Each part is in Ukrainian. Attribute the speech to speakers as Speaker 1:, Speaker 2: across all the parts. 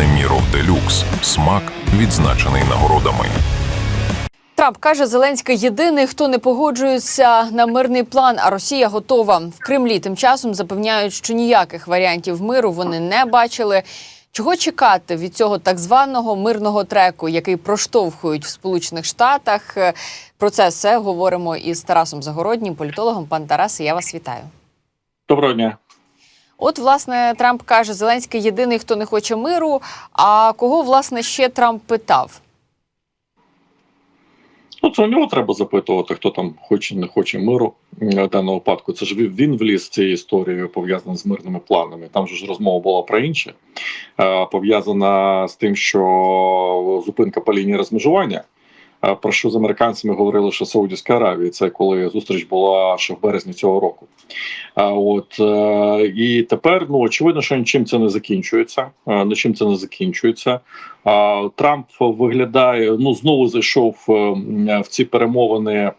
Speaker 1: Неміров Делюкс. Смак відзначений нагородами.
Speaker 2: Трамп каже, Зеленський єдиний, хто не погоджується на мирний план, а Росія готова. В Кремлі тим часом запевняють, що ніяких варіантів миру вони не бачили. Чого чекати від цього так званого мирного треку, який проштовхують в Сполучених Штатах? Про це все говоримо із Тарасом Загороднім, політологом. Пан Тарас, я вас вітаю.
Speaker 3: Доброго дня.
Speaker 2: От, власне, Трамп каже, Зеленський єдиний, хто не хоче миру. А кого власне ще Трамп питав?
Speaker 3: Ну, це у нього треба запитувати, хто там хоче, не хоче миру в даному випадку. Це ж він- вліз цією історією, пов'язана з мирними планами. Там ж розмова була про інше, е, пов'язана з тим, що зупинка по лінії розмежування. Про що з американцями говорили, що Саудівська Аравія, це коли зустріч була ще в березні цього року. А от е, і тепер ну очевидно, що нічим це не закінчується. е, Нічим це не закінчується. Трамп виглядає, ну знову зайшов е, в ці перемовини.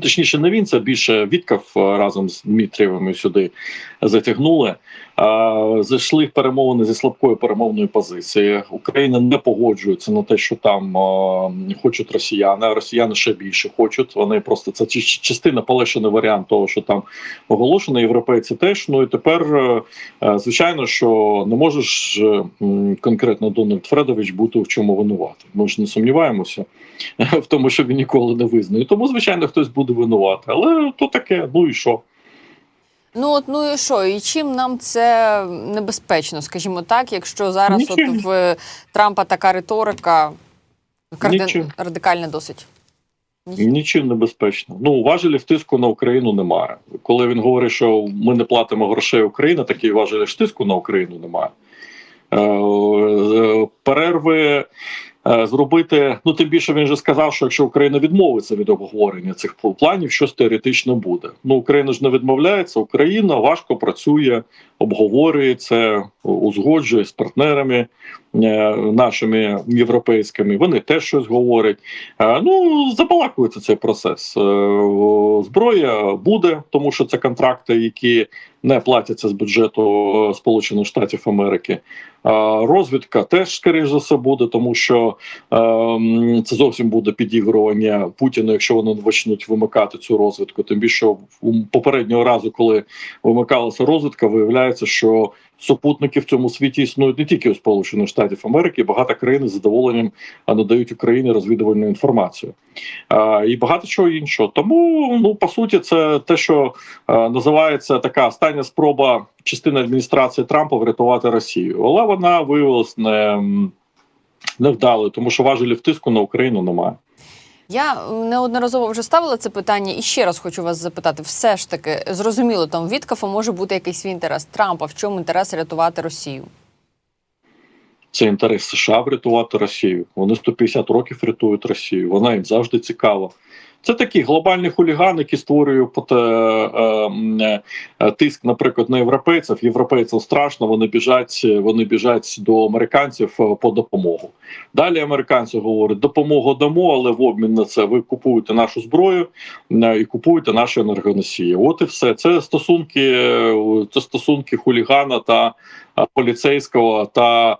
Speaker 3: Точніше, не він це більше Віткав е, разом з Дмитрієвими сюди затягнули. Зайшли в перемовини зі слабкою перемовною позиції. Україна не погоджується на те, що там хочуть росіяни. а Росіяни ще більше хочуть. Вони просто це частина полегшений варіант того, що там оголошено. Європейці теж. Ну і тепер, е, е, звичайно, що не можеш конкретно Дональд Фредович бути в чому винуватий. Ми ж не сумніваємося в тому, що він ніколи не визнає. Тому, звичайно, хтось буде винуватий. Але то таке, ну і що?
Speaker 2: Ну от ну і що? І чим нам це небезпечно, скажімо так, якщо зараз
Speaker 3: Нічим.
Speaker 2: от в Трампа така риторика.
Speaker 3: Нічим.
Speaker 2: радикальна досить.
Speaker 3: Нічим небезпечно. Ну важелів тиску на Україну немає. Коли він говорить, що ми не платимо грошей Україна, такий важелів ж тиску на Україну немає. Е, е, Перерви зробити. Ну тим більше він же сказав, що якщо Україна відмовиться від обговорення цих планів, щось теоретично буде. Ну Україна ж не відмовляється. Україна важко працює, обговорює це, узгоджує з партнерами е, нашими європейськими. Вони теж щось говорять. Е, Ну, забалакується цей процес. Е, Зброя буде, тому що це контракти, які не платяться з бюджету е, Сполучених Штатів Америки. Е, Розвідка теж, скоріш за все, буде, тому що е, це зовсім буде підігрування Путіну, якщо вони почнуть вимикати цю розвідку. Тим більше попереднього разу, коли вимикалася розвідка, виявляється, що супутники в цьому світі існують не тільки у Сполучених Штатів Америки, багато країн з задоволенням надають Україні розвідувальну інформацію а, і багато чого іншого. Тому ну по суті, це те, що а, називається така остання спроба частини адміністрації Трампа врятувати Росію, але вона виявилась не, невдалою, тому що важелів тиску на Україну немає.
Speaker 2: Я неодноразово вже ставила це питання і ще раз хочу вас запитати: все ж таки, зрозуміло, там від Віткафа може бути якийсь свій інтерес Трампа. В чому інтерес рятувати Росію?
Speaker 3: Це інтерес США врятувати Росію. Вони 150 років рятують Росію. Вона їм завжди цікава. Це такий глобальний хуліган, який створює поте, е, е, е, тиск, наприклад, на європейців. Європейцям страшно, вони біжать, вони біжать до американців по допомогу. Далі американці говорять, допомогу дамо, але в обмін на це ви купуєте нашу зброю і купуєте наші енергоносії. От і все. Це стосунки, це стосунки хулігана та поліцейського та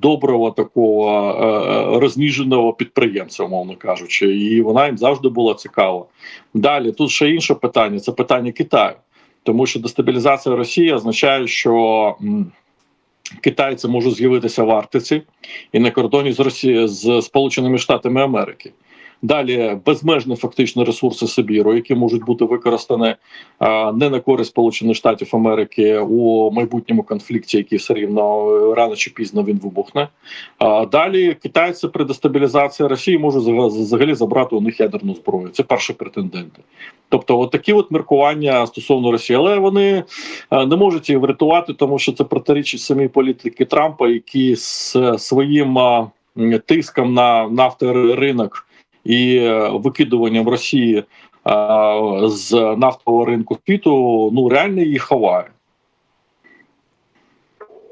Speaker 3: доброго такого е, розніженого підприємця, умовно кажучи, і вона їм завжди була цікава. Далі тут ще інше питання: це питання Китаю, тому що дестабілізація Росії означає, що китайці можуть з'явитися в Арктиці і на кордоні з Росії з Сполученими Штатами Америки. Далі безмежні фактично ресурси Сибіру, які можуть бути використані не на користь Сполучених Штатів Америки у майбутньому конфлікті, який все рівно е, рано чи пізно він вибухне. А далі китайці при дестабілізації Росії можуть взага- взагалі забрати у них ядерну зброю. Це перші претенденти. Тобто, от такі от міркування стосовно Росії, але вони е, не можуть її врятувати, тому що це протирічить самій політики Трампа, які з своїм тиском на нафторинок і е, викидуванням Росії з нафтового ринку світу ну реально її ховає.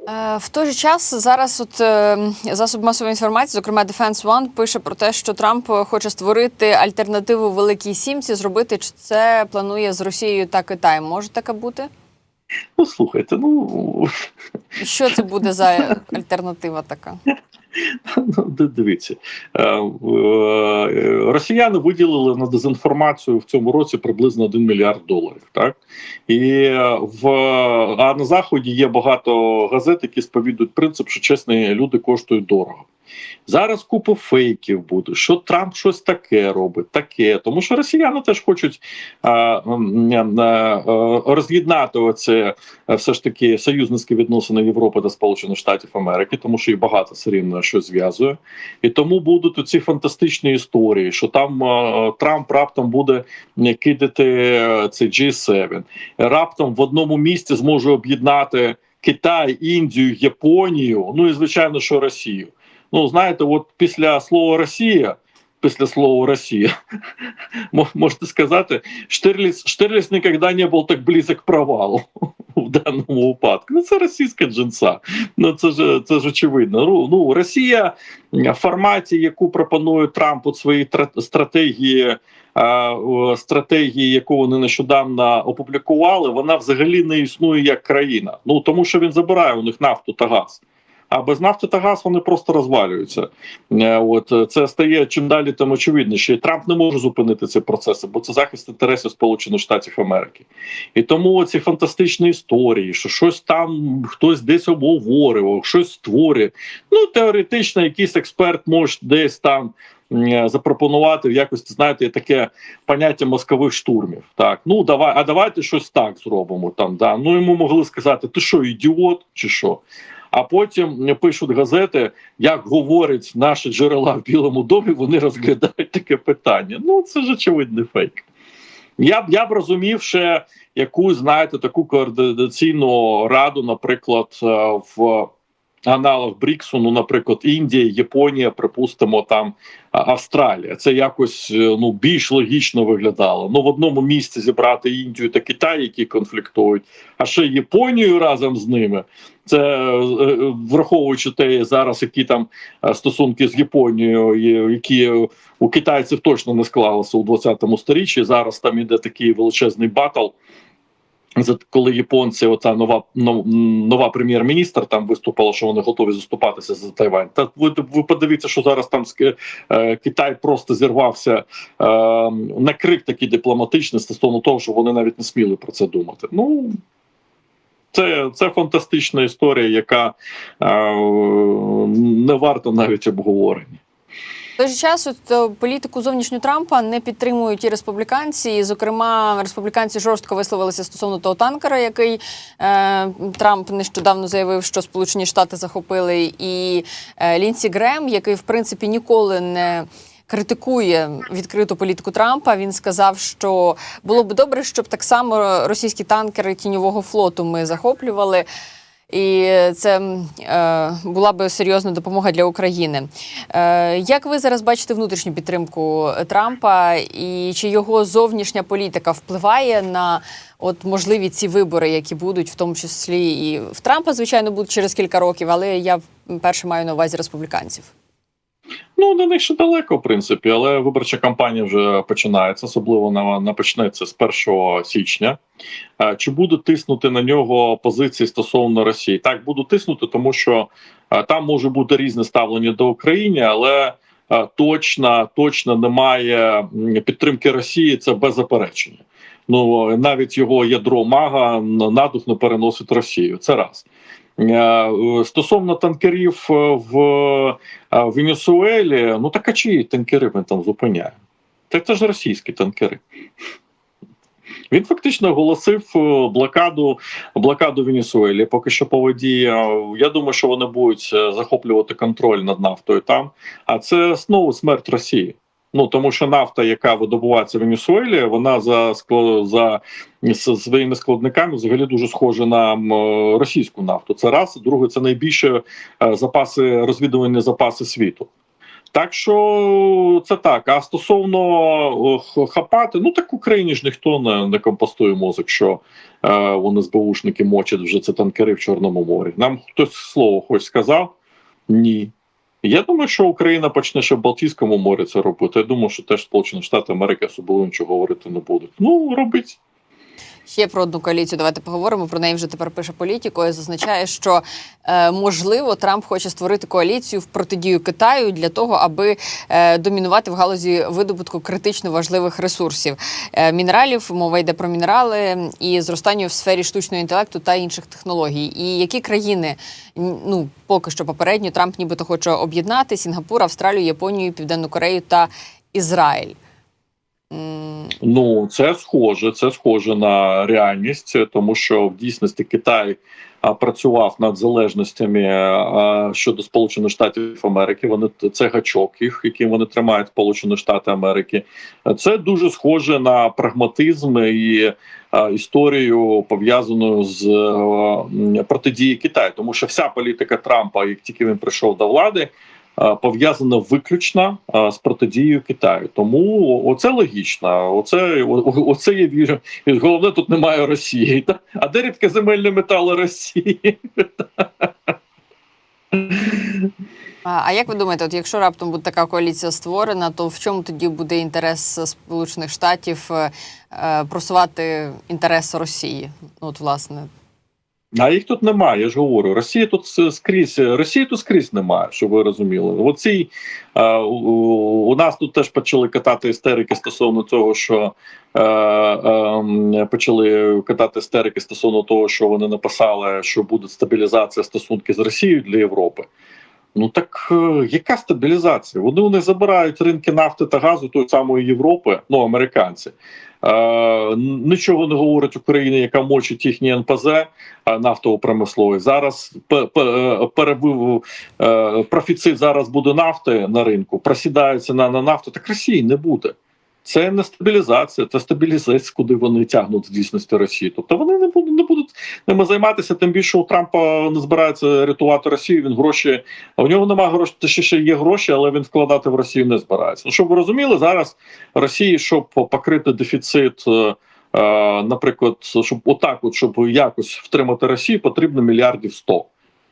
Speaker 2: Е, В той же час зараз от е, засоб масової інформації, зокрема Defense One, пише про те, що Трамп хоче створити альтернативу Великій Сімці, зробити чи це планує з Росією та Китаєм. Може таке бути?
Speaker 3: Ну слухайте, ну
Speaker 2: Що це буде за альтернатива така?
Speaker 3: Ну, дивіться, Е, е, росіяни виділили на дезінформацію в цьому році приблизно 1 мільярд доларів. Так і в а на заході є багато газет, які сповідують принцип, що чесні люди коштують дорого. Зараз купа фейків буде, що Трамп щось таке робить, таке. Тому що росіяни теж хочуть а, е, роз'єднати оце е, все ж таки союзницькі відносини Європи та Сполучених Штатів Америки, тому що їх багато все рівно що зв'язує. І тому будуть оці фантастичні історії, що там е, Трамп раптом буде кидати е, цей G7, раптом в одному місці зможе об'єднати Китай, Індію, Японію, ну і звичайно, що Росію. Ну, знаєте, от після слова Росія, після слова Росія, мо- можете сказати, Штирліц, Штирліц ніколи не був так близок к провалу в даному випадку. Ну, це російська джинса. Ну це ж це ж очевидно. Ну, ну Росія в форматі, яку пропонує Трамп у своїй тра- стратегії. Стратегії, яку вони нещодавно опублікували, вона взагалі не існує як країна. Ну тому що він забирає у них нафту та газ. А без нафти та газ вони просто розвалюються. Е, От е, це стає чим далі, тим очевидніше. І Трамп не може зупинити ці процеси, бо це захист інтересів Сполучених Штатів Америки. І тому ці фантастичні історії, що щось там хтось десь обговорював, щось створює. Ну теоретично, якийсь експерт може десь там. Запропонувати в якості, знаєте, таке поняття мозкових штурмів. Так, ну давай, а давайте щось так зробимо. Там да ну йому могли сказати, ти що, ідіот, чи що? А потім пишуть газети, як говорять наші джерела в Білому домі, вони розглядають таке питання. Ну це ж очевидний фейк. Я б я б розумів ще яку знаєте, таку координаційну раду, наприклад, е, в аналог Бріксу, ну, наприклад, Індія, Японія, припустимо, там Австралія. Це якось е, ну більш логічно виглядало. Ну в одному місці зібрати Індію та Китай, які конфліктують, а ще Японію разом з ними. Це е, е, враховуючи те зараз, які там стосунки з Японією, які у китайців точно не склалися у 20 сторіччі. Зараз там іде такий величезний батл. Коли японці, оця нова нова прем'єр-міністр там виступила, що вони готові заступатися за Тайвань. Та ви, ви подивіться, що зараз там е, Китай просто зірвався е, на крик такий дипломатичний стосовно того, що вони навіть не сміли про це думати. Ну це, це фантастична історія, яка е, не варта навіть обговорення.
Speaker 2: Той же час от, е, політику зовнішню Трампа не підтримують і республіканці. І, зокрема, республіканці жорстко висловилися стосовно того танкера, який е, Трамп нещодавно заявив, що Сполучені Штати захопили, і е, Лінсі Грем, який в принципі ніколи не. Критикує відкриту політику Трампа. Він сказав, що було б добре, щоб так само російські танкери тіньового флоту ми захоплювали. І це е, була би серйозна допомога для України. Е, як ви зараз бачите внутрішню підтримку Трампа, і чи його зовнішня політика впливає на от можливі ці вибори, які будуть, в тому числі і в Трампа, звичайно, будуть через кілька років, але я перше маю на увазі республіканців.
Speaker 3: Ну, до них ще далеко, в принципі, але виборча кампанія вже починається, особливо вона почнеться з 1 січня. Е, Чи будуть тиснути на нього позиції стосовно Росії? Так, будуть тиснути, тому що е, там може бути різне ставлення до України, але е, точно, точно немає підтримки Росії. Це без заперечення. Ну навіть його ядро мага на дух не переносить Росію. Це раз. Е, Стосовно танкерів е, в Венесуелі, ну так а чиї танкери ми там зупиняємо? Так це ж російські танкери. Він фактично оголосив е, блокаду блокаду Венесуелі. Поки що по воді. Е, Я думаю, що вони будуть е, захоплювати контроль над нафтою там. А це знову смерть Росії. Ну тому що нафта, яка видобувається в Венесуелі, вона за за своїми складниками взагалі дуже схожа на російську нафту. Це раз. Друге, це найбільше е, запаси розвідувальні запаси світу. Так що це так. А стосовно хапати, ну так в Україні ж ніхто не, не компостує мозок, що е, вони СБУшники мочать вже це танкери в Чорному морі. Нам хтось слово хоч сказав? Ні. Я думаю, що Україна почне ще в Балтійському морі це робити. Я думаю, що теж Сполучені Штати Америки особливо нічого говорити не будуть. Ну, робить.
Speaker 2: Ще про одну коаліцію. Давайте поговоримо. Про неї вже тепер пише політико. і Зазначає, що е, можливо Трамп хоче створити коаліцію в протидію Китаю для того, аби е, домінувати в галузі видобутку критично важливих ресурсів е, мінералів. Мова йде про мінерали і зростанню в сфері штучного інтелекту та інших технологій. І які країни ну поки що попередньо Трамп нібито хоче об'єднати Сінгапур, Австралію, Японію, Південну Корею та Ізраїль.
Speaker 3: Ну, це схоже, це схоже на реальність, тому що в дійсності Китай працював над залежностями щодо Сполучених Штатів Америки. Вони це гачок їх, яким вони тримають Сполучені Штати Америки. Це дуже схоже на прагматизм і історію пов'язану з протидії Китаю, тому що вся політика Трампа, як тільки він прийшов до влади. А, Пов'язана виключно з протидією Китаю, тому оце логічно. Оце оце я вірю. Головне, тут немає Росії. Та? А де рідкоземельні метали Росії?
Speaker 2: А як ви думаєте, от якщо раптом буде така коаліція створена, то в чому тоді буде інтерес Сполучених Штатів е, е, просувати інтерес Росії? Ну, От, власне,
Speaker 3: А їх тут немає. Я ж говорю. Росія тут скрізь Росії тут скрізь немає, щоб ви розуміли. Оці е, у, у нас тут теж почали катати істерики стосовно того, що е, е, почали катати істерики стосовно того, що вони написали, що буде стабілізація стосунків з Росією для Європи. Ну так е, яка стабілізація? Вони у забирають ринки нафти та газу тої самої Європи, ну американці. Е, нічого не говорить Україна, яка мочить їхні НПЗ е, нафтово-промисловий. Зараз е, перебив профіцит зараз буде нафти на ринку, просідається на, на нафту. Так Росії не буде. Це не стабілізація, це стабілізація, куди вони тягнуть в дійсності Росії. Тобто вони не будуть не будуть ними займатися. Тим більше у Трампа не збирається рятувати Росію. Він гроші у нього немає грошей, ще ще є гроші, але він вкладати в Росію не збирається. Ну щоб ви розуміли, зараз Росії, щоб покрити дефіцит. е, е, Наприклад, щоб отак, от щоб якось втримати Росію, потрібно мільярдів 100.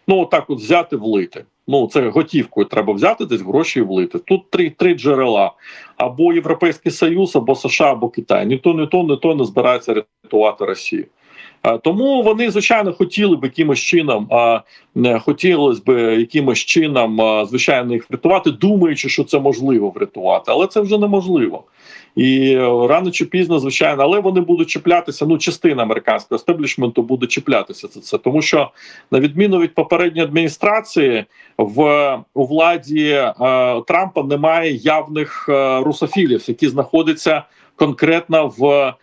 Speaker 3: Ну, отак, от взяти влити. Ну, це готівкою треба взяти десь гроші і влити. Тут три, три джерела: або Європейський Союз, або США, або Китай. Ні то, ні то, ні то не збирається рятувати Росію. Тому вони, звичайно, хотіли б якимось чином, хотілося б якимось чином, звичайно, їх врятувати, думаючи, що це можливо врятувати, але це вже неможливо. І рано чи пізно, звичайно, але вони будуть чіплятися. Ну, частина американського естеблішменту буде чіплятися за це, тому що на відміну від попередньої адміністрації, в у владі е, Трампа немає явних русофілів, які знаходяться конкретно в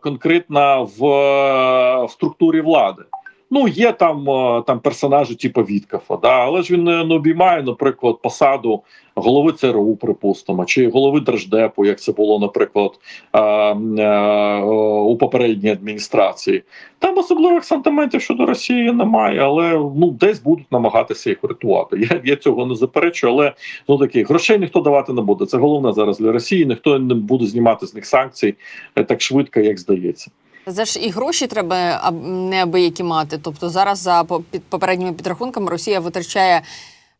Speaker 3: конкретно в, е, в структурі влади. Ну, є там, е, там персонажі, типу Віткафа, да, але ж він не, не обіймає, наприклад, посаду голови ЦРУ, припустимо, чи голови Держдепу, як це було, наприклад, е, е, у попередній адміністрації. Там особливих сантиментів щодо Росії немає, але ну десь будуть намагатися їх врятувати. Я, я цього не заперечую, але ну такі грошей ніхто давати не буде. Це головне зараз для Росії. Ніхто не буде знімати з них санкцій е, так швидко, як здається.
Speaker 2: Це ж і гроші треба аб- неабиякі мати. Тобто зараз за по- попередніми підрахунками Росія витрачає.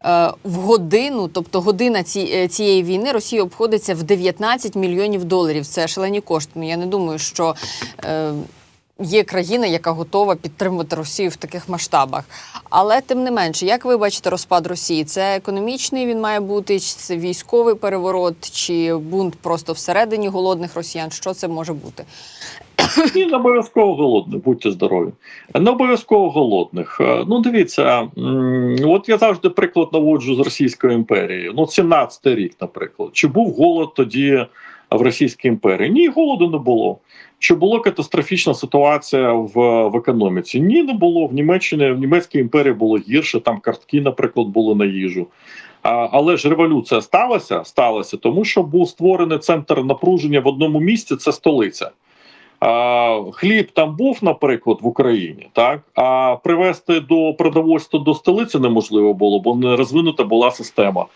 Speaker 2: е, В годину, тобто година ці, е, цієї війни Росії обходиться в 19 мільйонів доларів. Це шалені кошти. Ну я не думаю, що е, є країна, яка готова підтримувати Росію в таких масштабах. Але тим не менше, як ви бачите розпад Росії? Це економічний він має бути, чи це військовий переворот, чи бунт просто всередині голодних росіян? Що це може бути?
Speaker 3: Ні, не обов'язково голодних, будьте здорові. Не обов'язково голодних. Е, Ну, дивіться, от я завжди приклад наводжу з Російської імперії. Ну, 17-й рік, наприклад. Чи був голод тоді в Російській імперії? Ні, голоду не було. Чи була катастрофічна ситуація в, в економіці? Ні, не було. В Німеччині, в Німецькій імперії було гірше, там картки, наприклад, були на їжу. А, але ж революція сталася, сталася, тому що був створений центр напруження в одному місці це столиця. Хліб там був, наприклад, в Україні, так а привезти до продовольства до столиці неможливо було, бо не розвинута була система.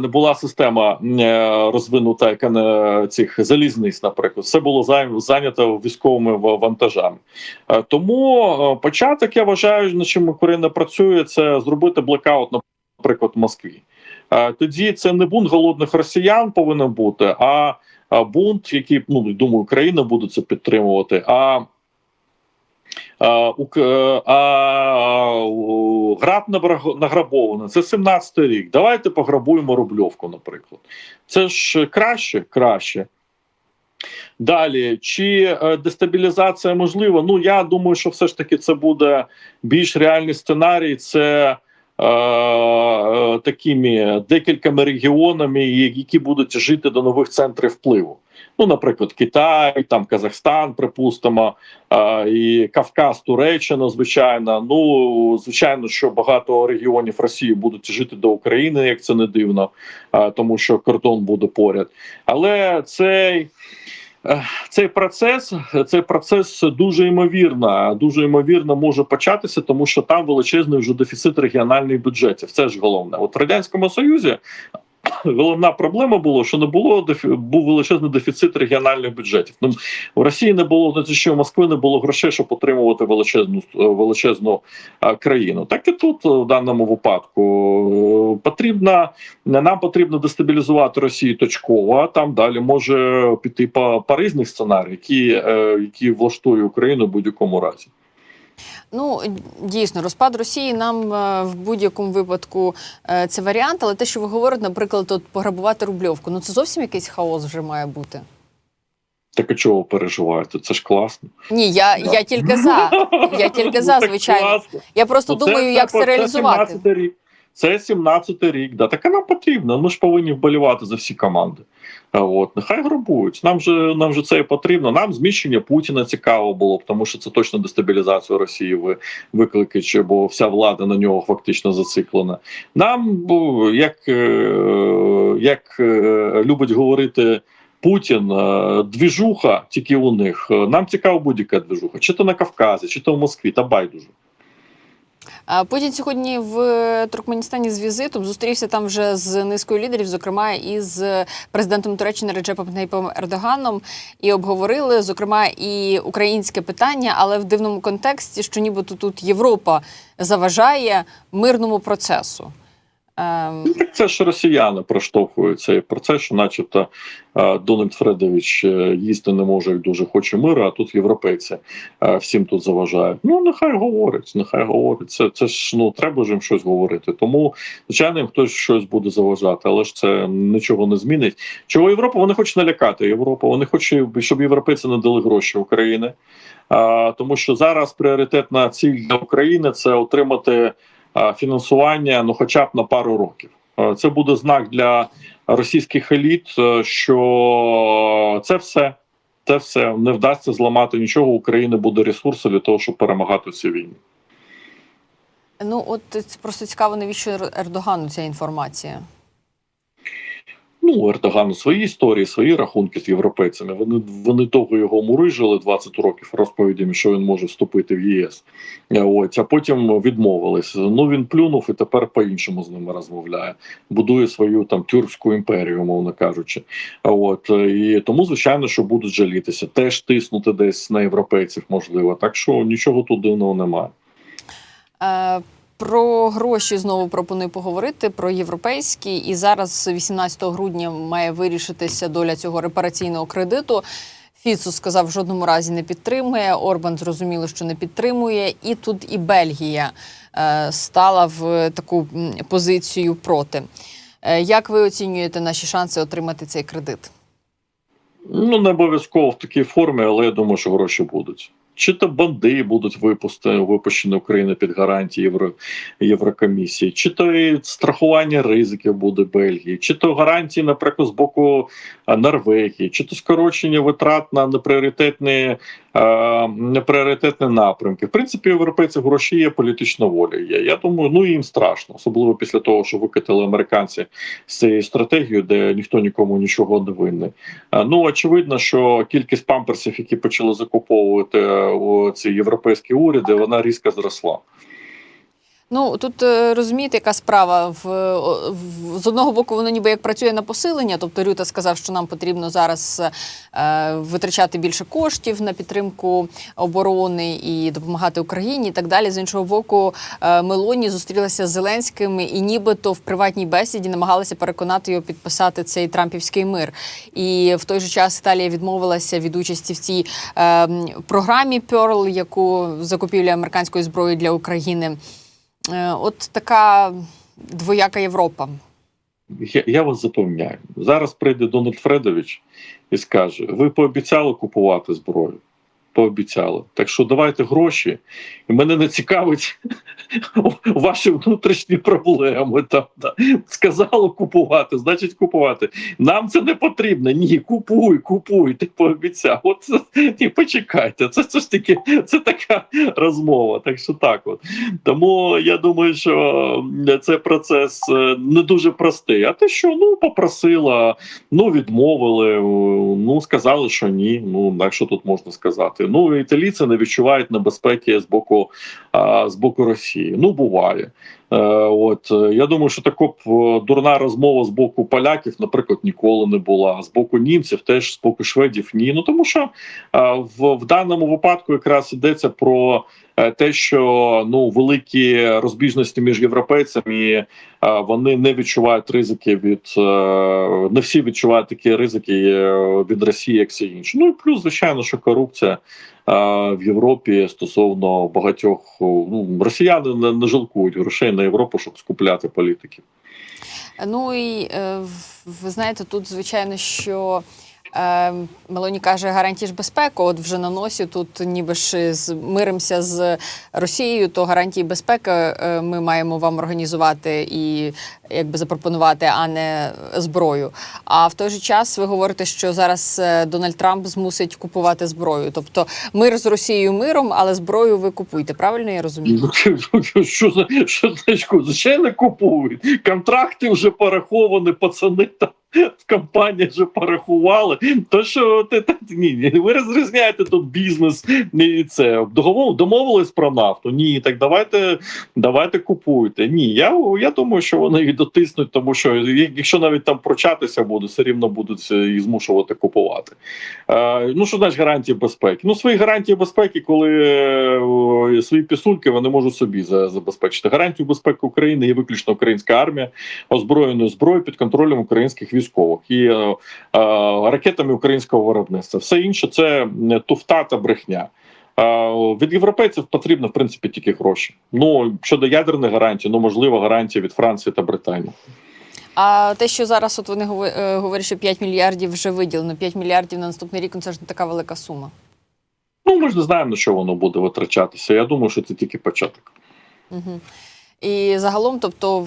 Speaker 3: Не була система е, розвинута, яка не цих залізниць, наприклад, все було зайнято військовими вантажами. Е, Тому е, початок я вважаю, на чим Україна працює, це зробити блекаут, наприклад, в Москві. Тоді це не бунт голодних росіян повинен бути, а, бунт, який ну думаю, Україна буде це підтримувати. А а, е, а набра- награбовано. Це 17-й рік. Давайте пограбуємо Рубльовку, наприклад. Це ж краще, краще. Далі, чи е, дестабілізація можлива? Ну я думаю, що все ж таки це буде більш реальний сценарій. Це такими декількома регіонами, які будуть жити до нових центрів впливу. Ну, наприклад, Китай, там Казахстан, припустимо, е, і Кавказ, Туреччина, звичайно. Ну, звичайно, що багато регіонів Росії будуть жити до України, як це не дивно, е, тому що кордон буде поряд. Але цей. Е, Цей процес, цей процес дуже ймовірно, дуже ймовірно може початися, тому що там величезний вже дефіцит регіональних бюджетів. Це ж головне. От в радянському союзі головна проблема була, що не було був величезний дефіцит регіональних бюджетів. Ну в Росії не було на що в Москви не було грошей, щоб отримувати величезну величезну країну. Так і тут в даному випадку Е, потрібно нам потрібно дестабілізувати Росію точково. А там далі може піти по, по різних сценаріях, які, е, які влаштує Україну в будь-якому разі.
Speaker 2: Ну дійсно, розпад Росії нам е, в будь-якому випадку е, це варіант, але те, що ви говорите, наприклад, от пограбувати рубльовку, ну це зовсім якийсь хаос вже має бути.
Speaker 3: Так а чого переживаєте? Це ж класно.
Speaker 2: Ні, я, я тільки за. Я тільки за,
Speaker 3: Ну,
Speaker 2: звичайно.
Speaker 3: класно.
Speaker 2: Я просто
Speaker 3: Ну,
Speaker 2: думаю, як це реалізувати.
Speaker 3: Це 17-й рік. Це 17-й рік. Да. Так нам потрібно. Ми ж повинні вболівати за всі команди. От, нехай грабують. Нам же нам же це і потрібно. Нам зміщення Путіна цікаво було тому що це точно дестабілізацію Росії ви- викликає, чи- бо вся влада на нього фактично зациклена. Нам, як, е, як е, любить говорити. Путін, е, двіжуха тільки у них. Нам цікава будь-яка двіжуха, чи то на Кавказі, чи то в Москві, та байдуже.
Speaker 2: Путін сьогодні в Туркменістані з візитом зустрівся там вже з низкою лідерів, зокрема і з президентом Туреччини Реджепом Тайпом Ердоганом, і обговорили зокрема і українське питання, але в дивному контексті, що нібито тут Європа заважає мирному процесу. Ем,
Speaker 3: Так це ж росіяни проштовхують цей процес, що, начебто, е, Дональд Фредович е, їсти не може, як дуже хоче миру, а тут європейці е, всім тут заважають. Ну нехай говорять, нехай говорять. Це, це ж ну треба ж їм щось говорити. Тому звичайно їм хтось щось буде заважати, але ж це нічого не змінить. Чого Європа? Вони хочуть налякати Європу. Вони хочуть, щоб європейці не дали гроші України. Тому що зараз пріоритетна ціль для України це отримати фінансування ну, хоча б на пару років. Це буде знак для російських еліт, е, що це все. Це все не вдасться зламати нічого. України буде ресурси для того, щоб перемагати цю війні.
Speaker 2: ну от просто цікаво, навіщо Ердогану ця інформація?
Speaker 3: Ну, у Ердогану свої історії, свої рахунки з європейцями. Вони вони довго його мурижили 20 років розповідями, що він може вступити в ЄС. Е, Ось, а потім відмовились. Ну він плюнув і тепер по-іншому з ними розмовляє. Будує свою там тюркську імперію, мовно кажучи. От е, і тому, звичайно, що будуть жалітися, теж тиснути десь на європейців, можливо. Так що нічого тут дивного немає.
Speaker 2: Е, Про гроші знову пропоную поговорити про європейські. І зараз, 18 грудня, має вирішитися доля цього репараційного кредиту. Фіцу сказав, в жодному разі не підтримує. Орбан зрозуміло, що не підтримує. І тут і Бельгія е, стала в таку позицію проти. Е, Як ви оцінюєте наші шанси отримати цей кредит?
Speaker 3: Ну, не обов'язково в такій формі, але я думаю, що гроші будуть. Чи то банди будуть випусти, випущені України під гарантії Євро, Єврокомісії, чи то і страхування ризиків буде Бельгії, чи то гарантії, наприклад, з боку Норвегії, чи то скорочення витрат на непріоритетні, е, непріоритетні напрямки. В принципі, європейці гроші є, політична воля є. Я думаю, ну їм страшно, особливо після того, що викатили американці з цією стратегією, де ніхто нікому нічого не винний. Е, Ну очевидно, що кількість памперсів, які почали закуповувати е, ці європейські уряди, вона різко зросла.
Speaker 2: Ну тут е, розумієте, яка справа в, в з одного боку, воно ніби як працює на посилення. Тобто Рюта сказав, що нам потрібно зараз е, витрачати більше коштів на підтримку оборони і допомагати Україні, і так далі. З іншого боку, е, Мелоні зустрілася з Зеленським і нібито в приватній бесіді намагалася переконати його підписати цей трампівський мир. І в той же час Італія відмовилася від участі в цій е, програмі Pearl, яку закупівля американської зброї для України. Е, От така двояка Європа.
Speaker 3: Я, я вас запевняю. Зараз прийде Дональд Фредович і скаже: ви пообіцяли купувати зброю. Пообіцяли. Так що давайте гроші. І мене не цікавить ваші внутрішні проблеми. Там, да. Сказали купувати, значить купувати. Нам це не потрібно. Ні, купуй, купуй, ти пообіцяв. От ні, почекайте. Це, це ж таки, це така розмова. Так що так от. Тому я думаю, що це процес е, не дуже простий. А те, що ну попросила, ну відмовили, ну сказали, що ні. Ну так що тут можна сказати? Ну італійці не відчувають небезпеки з боку а, з боку Росії. Ну буває. Е, от е, я думаю, що така б, е, дурна розмова з боку поляків, наприклад, ніколи не була. З боку німців, теж з боку шведів, ні. Ну тому що в, в даному випадку якраз йдеться про те, що ну великі розбіжності між європейцями вони не відчувають ризики від не всі відчувають такі ризики від Росії, як всі інші. Ну і плюс, звичайно, що корупція. В Європі стосовно багатьох ну росіяни не, не жалкують грошей на Європу, щоб скупляти політиків.
Speaker 2: Ну і е, ви знаєте, тут звичайно, що. Е, Мелоні каже, гарантії ж безпеки. От вже на носі тут, ніби ж миримося з Росією, то гарантії безпеки е, ми маємо вам організувати і якби запропонувати, а не зброю. А в той же час ви говорите, що зараз е, Дональд Трамп змусить купувати зброю. Тобто мир з Росією миром, але зброю ви купуєте. Правильно я розумію?
Speaker 3: Ну, Що за що значку? Звичайно, купують. Контракти вже пораховані, пацани там в компанії вже порахували. То що ти ні, ви розрізняєте тут бізнес і це домовились про нафту. Ні, так давайте, давайте купуйте. Ні, я, я думаю, що вони її дотиснуть, тому що якщо навіть там прочатися буде, все рівно будуть її змушувати купувати. Е, ну що значить гарантії безпеки? Ну свої гарантії безпеки, коли е, свої пісульки вони можуть собі забезпечити. Гарантію безпеки України є виключно українська армія, озброєною зброєю під контролем українських військових і е, е, ракетами українського виробництва. Все інше це е, туфта та брехня. Е, Від європейців потрібно в принципі тільки гроші. Ну щодо ядерних гарантій, ну можливо, гарантії від Франції та Британії.
Speaker 2: А те, що зараз от вони говорять, що 5 мільярдів вже виділено, 5 мільярдів на наступний рік, ну це ж не така велика сума.
Speaker 3: Ну ми ж не знаємо на що воно буде витрачатися. Я думаю, що це тільки початок.
Speaker 2: Угу. І загалом, тобто,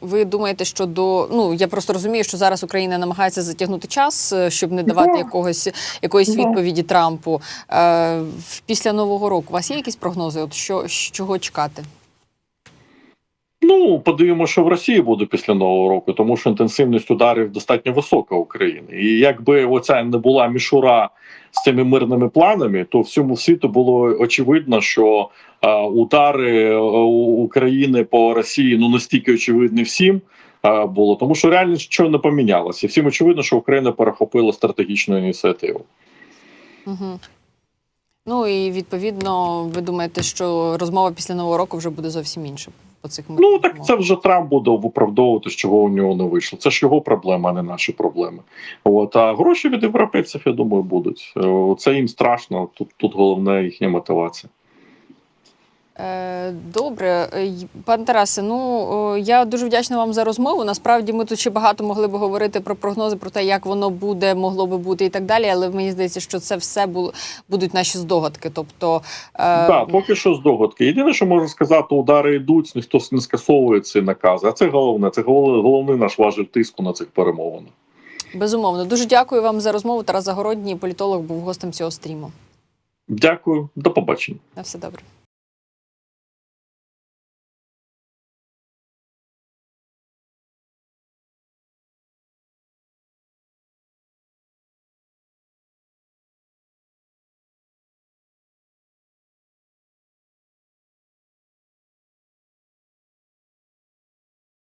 Speaker 2: ви думаєте, що до ну я просто розумію, що зараз Україна намагається затягнути час, е, щоб не давати
Speaker 3: yeah.
Speaker 2: якогось якоїсь
Speaker 3: yeah.
Speaker 2: відповіді Трампу. Е, після нового року у вас є якісь прогнози? От що чого чекати?
Speaker 3: Ну, подивимося, що в Росії буде після нового року, тому що інтенсивність ударів достатньо висока в Україні. І якби оця не була мішура з цими мирними планами, то всьому світу було очевидно, що е, удари е, України по Росії ну настільки очевидні всім. е, Було тому, що реально нічого не помінялося. І всім очевидно, що Україна перехопила стратегічну ініціативу.
Speaker 2: Угу. Ну і відповідно, ви думаєте, що розмова після нового року вже буде зовсім інша по цих
Speaker 3: Ну так це вже Трамп буде виправдовувати, чого у нього не вийшло. Це ж його проблема, а не наші проблеми. От а гроші від європейців, я думаю, будуть. Це їм страшно. Тут тут головне їхня мотивація.
Speaker 2: Е, Добре, Е, пан Тарасе. Ну я дуже вдячна вам за розмову. Насправді ми тут ще багато могли би говорити про прогнози, про те, як воно буде, могло би бути і так далі. Але мені здається, що це все бу- будуть наші здогадки. Тобто, е,
Speaker 3: Так, поки що здогадки. Єдине, що можу сказати, удари йдуть, ніхто не скасовує ці накази. А це головне. Це головний наш важель тиску на цих перемовинах.
Speaker 2: безумовно, дуже дякую вам за розмову. Тарас Загородній, політолог, був гостем цього стріму.
Speaker 3: Дякую, до побачення.
Speaker 2: На все добре.